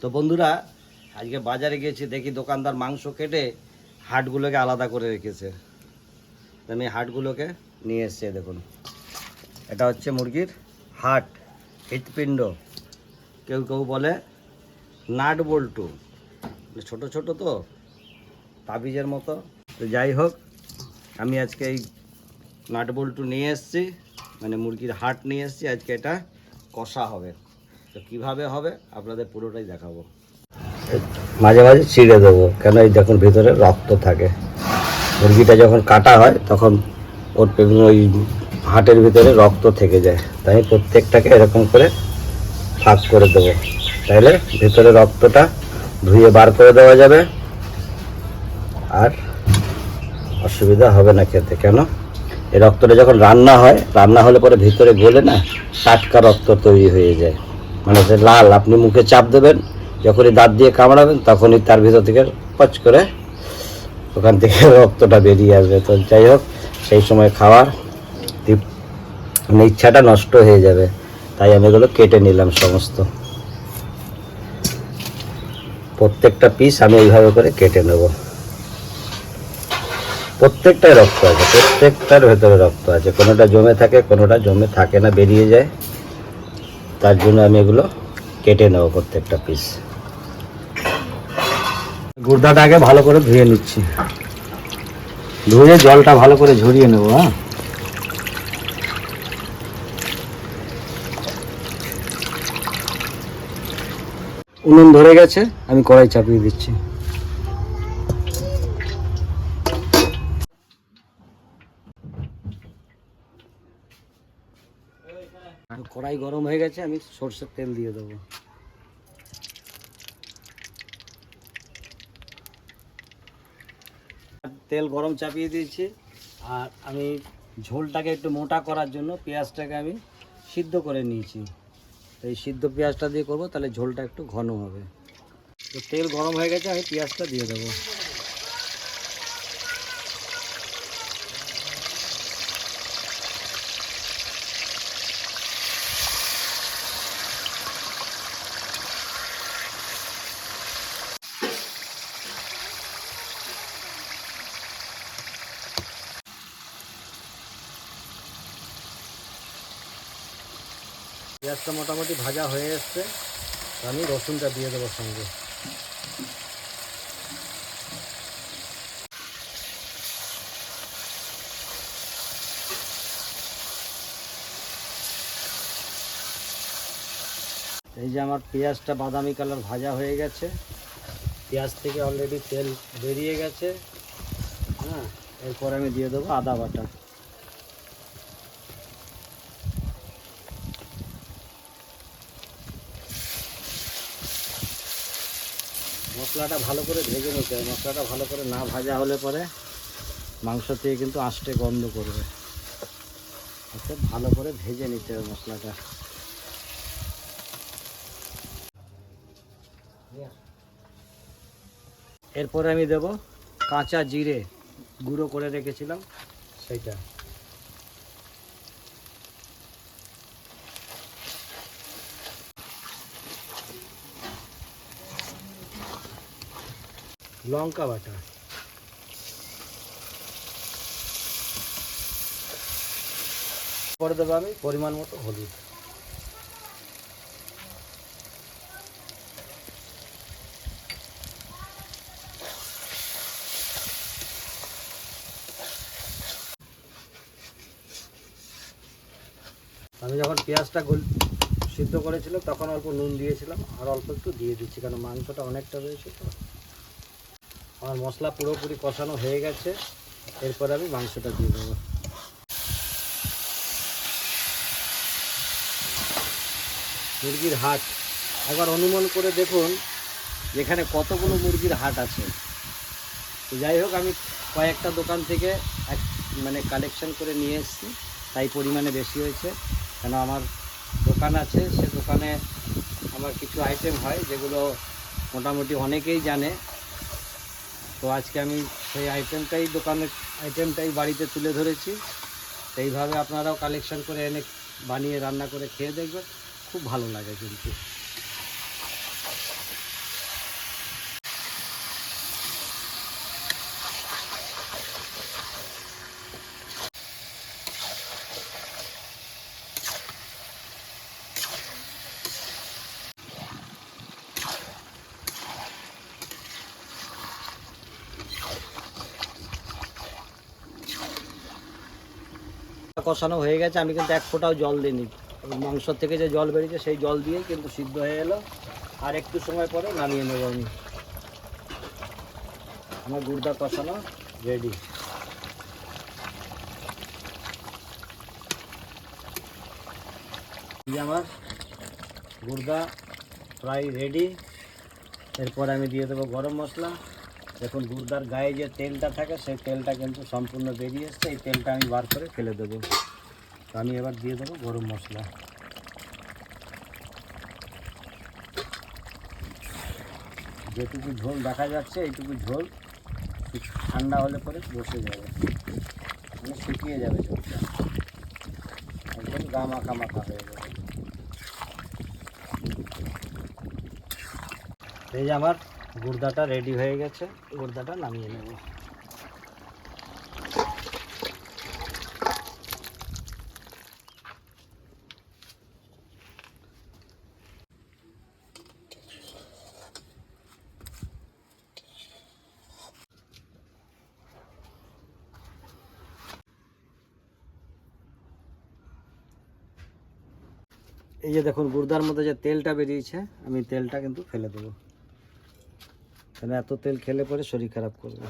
তো বন্ধুরা, আজকে বাজারে গিয়েছি, দেখি দোকানদার মাংস কেটে হাটগুলোকে আলাদা করে রেখেছে। আমি হাটগুলোকে নিয়ে এসছি দেখুন। এটা হচ্ছে মুরগির হাট, হৃৎপিণ্ড। কেউ কেউ বলে নাট বল্টু। ছোট ছোট তো, তাবিজের মতো। তো যাই হোক, আমি আজকে এই নাট বল্টু নিয়ে এসেছি মানে মুরগির হাট নিয়ে এসেছি, আজকে এটা কষা হবে। তো কীভাবে হবে, আপনাদের পুরোটাই দেখাবো। মাঝে মাঝে ছিঁড়ে দেবো, কেন এই দেখুন ভিতরে রক্ত থাকে। মুরগিটা যখন কাটা হয়, তখন ওর ওই হাটের ভিতরে রক্ত থেকে যায়। তাই প্রত্যেকটাকে এরকম করে ফাঁক করে দেবো। তাহলে ভিতরে রক্তটা ধুয়ে বার করে দেওয়া যাবে। আর অসুবিধা হবে না খেতে, কেন? এই রক্তটা যখন রান্না হয়, রান্না হলে পরে ভিতরে গলে না, টাটকা রক্ত তৈরি হয়ে যায়। মানে সে লাল, আপনি মুখে চাপ দেবেন, যখনই দাঁত দিয়ে কামড়াবেন, তখনই তার ভিতর থেকে পচ করে ওখান থেকে রক্তটা বেরিয়ে আসবে। তো যাই হোক, সেই সময় খাওয়ার মানে ইচ্ছাটা নষ্ট হয়ে যাবে। তাই আমি এগুলো কেটে নিলাম সমস্ত। প্রত্যেকটা পিস আমি এইভাবে করে কেটে নেব। প্রত্যেকটাই রক্ত আছে, প্রত্যেকটার ভেতরে রক্ত আছে। কোনোটা জমে থাকে, কোনোটা জমে থাকে না, বেরিয়ে যায়। তার জন্য আমি এগুলো কেটে নেব প্রত্যেকটা পিস গুর্দাটা আগে ভালো করে ধুয়ে নিচ্ছি। ধুয়ে জলটা ভালো করে ঝরিয়ে নেব হ্যাঁ? উনুন ধরে গেছে, আমি কড়াই চাপিয়ে দিচ্ছি। কড়াই গরম হয়ে গেছে, আমি সর্ষের তেল দিয়ে দেবো। তেল গরম চাপিয়ে দিয়েছি, আর আমি ঝোলটাকে একটু মোটা করার জন্য পেঁয়াজটাকে আমি সিদ্ধ করে নিয়েছি। তো এই সিদ্ধ পেঁয়াজটা দিয়ে করব, তাহলে ঝোলটা একটু ঘন হবে। তো তেল গরম হয়ে গেছে, আমি পেঁয়াজটা দিয়ে দেবো। পেঁয়াজটা মোটামুটি ভাজা হয়ে এসছে আমি রসুনটা দিয়ে দেবো সঙ্গে। এই যে আমার পেঁয়াজটা বাদামি কালার ভাজা হয়ে গেছে, পেঁয়াজ থেকে অলরেডি তেল বেরিয়ে গেছে হ্যাঁ এরপর আমি দিয়ে দেবো আদা বাটা। মশলাটা ভালো করে ভেজে নিতে হবে। মশলাটা ভালো করে না ভাজা হলে পরে মাংস থেকে কিন্তু আষ্টে গন্ধ করবে। অর্থাৎ ভালো করে ভেজে নিতে হবে মশলাটা। এরপরে আমি দেব কাঁচা জিরে গুঁড়ো করে রেখেছিলাম, সেইটা। লঙ্কা বাটা। পরে দেবো আমি পরিমাণ মতো হলুদ। আমি যখন পেঁয়াজটা গোল সিদ্ধ করেছিল তখন অল্প নুন দিয়েছিলাম, আর অল্প একটু দিয়ে দিচ্ছি কারণ মাংসটা অনেকটা রয়েছে তো। আমার মশলা পুরোপুরি কষানো হয়ে গেছে। এরপর আমি মাংসটা দিয়ে দেবো। মুরগির হাট। একবার অনুমান করে দেখুন যেখানে কতগুলো মুরগির হাট আছে। যাই হোক, আমি কয়েকটা দোকান থেকে এক মানে কালেকশন করে নিয়ে এসেছি। তাই পরিমাণে বেশি হয়েছে। কেন আমার দোকান আছে, সে দোকানে আমার কিছু আইটেম হয় যেগুলো মোটামুটি অনেকেই জানে। তো আজকে আমি সেই আইটেমটাই দোকানের আইটেমটাই বাড়িতে তুলে ধরেছি। সেইভাবে আপনারাও কালেকশন করে এনে বানিয়ে, রান্না করে খেয়ে দেখবেন। খুব ভালো লাগে কিন্তু। কষানো হয়ে গেছে, আমি কিন্তু এক ফোঁটাও জল দিইনি। মাংস থেকে যে জল বেরিয়েছে, সেই জল দিয়েই কিন্তু সিদ্ধ হয়ে এলো। আর একটু সময় পরে নামিয়ে নেব আমি। আমার গুড়দা কষানো রেডি আমার গুড়দা প্রায় রেডি এরপর আমি দিয়ে দেবো গরম মশলা। দেখুন গুড়দার গায়ে যে তেলটা থাকে, সেই তেলটা কিন্তু সম্পূর্ণ বেরিয়ে এসছে। এই তেলটা আমি বার করে ফেলে দেবো। আমি এবার দিয়ে দেবো গরম মশলা। যেটুকু ঝোল দেখা যাচ্ছে, এইটুকু ঝোল ঠান্ডা হলে পরে বসে যাবে। মানে শুকিয়ে যাবে ঝোলটা। একদম গা মাখা মাখা হয়ে যাবে। এই যে আমার গুর্দাটা রেডি হয়ে গেছে, গুর্দাটা নামিয়ে নেব। এই যে দেখুন, গুর্দার মধ্যে যে তেলটা বেরিয়েছে, আমি তেলটা কিন্তু ফেলে দেবো। কেন এত তেল খেলে পরে শরীর খারাপ করবে।